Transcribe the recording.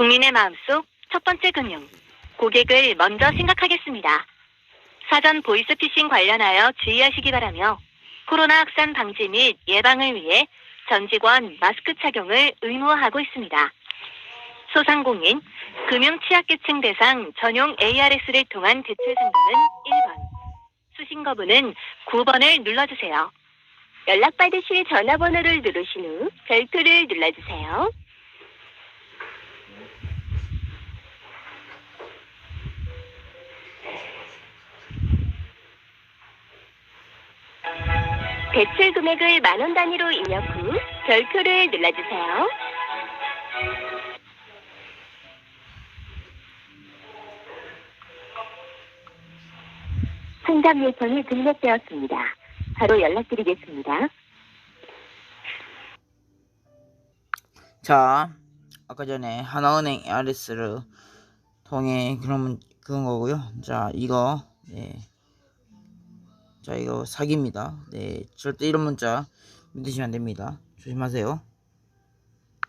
국민의 마음속 첫 번째 금융. 고객을 먼저 생각하겠습니다. 사전 보이스피싱 관련하여 주의하시기 바라며 코로나 확산 방지 및 예방을 위해 전 직원 마스크 착용을 의무화하고 있습니다. 소상공인, 금융 취약계층 대상 전용 ARS를 통한 대출 상담은 1번, 수신 거부는 9번을 눌러주세요. 연락받으실 전화번호를 누르신 후 별표를 눌러주세요. 대출 금액을 만 원 단위로 입력 후 별표를 눌러주세요. 상담 요청이 등록되었습니다. 바로 연락드리겠습니다. 자, 아까 전에 하나은행 ARS를 통해 그러면 그런 거고요. 자, 이거 네. 자, 이거 사기입니다. 네, 절대 이런 문자 믿으시면 안 됩니다. 조심하세요.